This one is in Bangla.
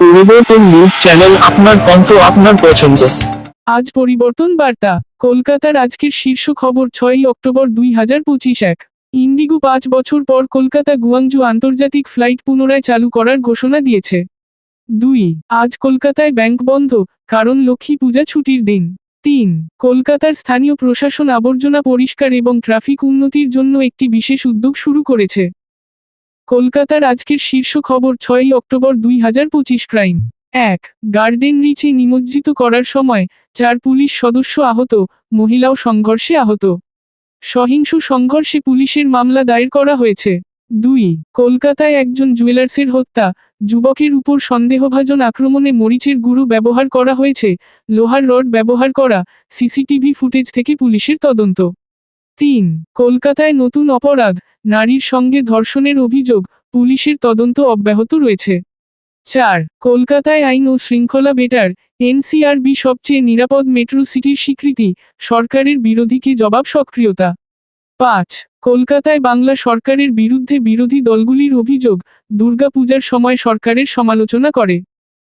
পরিবর্তন নিউজ চ্যানেল আপনার কণ্ঠ, আপনার পছন্দ। আজ পরিবর্তন বার্তা, কলকাতার আজকের শীর্ষ খবর ছয়ই অক্টোবর দুই হাজার পঁচিশ এক। ইন্ডিগো পাঁচ বছর পর কলকাতা গুয়াংজু আন্তর্জাতিক ফ্লাইট পুনরায় চালু করার ঘোষণা দিয়েছে। দুই, আজ কলকাতায় ব্যাংক বন্ধ, কারণ লক্ষ্মী পূজা ছুটির দিন। তিন, কলকাতার স্থানীয় প্রশাসন আবর্জনা পরিষ্কার এবং ট্রাফিক উন্নতির জন্য একটি বিশেষ উদ্যোগ শুরু করেছে। কলকাতার আজকের শীর্ষ খবর ছয়ই অক্টোবর দুই হাজার পঁচিশ ক্রাইম। এক, গার্ডেন রিচে নিমজ্জিত করার সময় চার পুলিশ সদস্য আহত, মহিলাও সংঘর্ষে আহত। সহিংস সংঘর্ষে পুলিশের মামলা দায়ের করা হয়েছে। দুই, কলকাতায় একজন জুয়েলার্সের হত্যা, যুবকের উপর সন্দেহভাজন আক্রমণে মরিচের গুরু ব্যবহার করা হয়েছে, লোহার রড ব্যবহার করা, সিসিটিভি ফুটেজ থেকে পুলিশের তদন্ত। তিন, কলকাতায় নতুন অপরাধ, নারীর সঙ্গে ধর্ষণের অভিযোগ, পুলিশের তদন্ত অব্যাহত রয়েছে। চার, কলকাতায় আইন ও শৃঙ্খলা বেটার, এনসিআরবি সবচেয়ে নিরাপদ মেট্রো সিটির স্বীকৃতি, সরকারের বিরোধীকে জবাব সক্রিয়তা। পাঁচ, কলকাতায় বাংলা সরকারের বিরুদ্ধে বিরোধী দলগুলির অভিযোগ, দুর্গাপূজার সময় সরকারের সমালোচনা করে।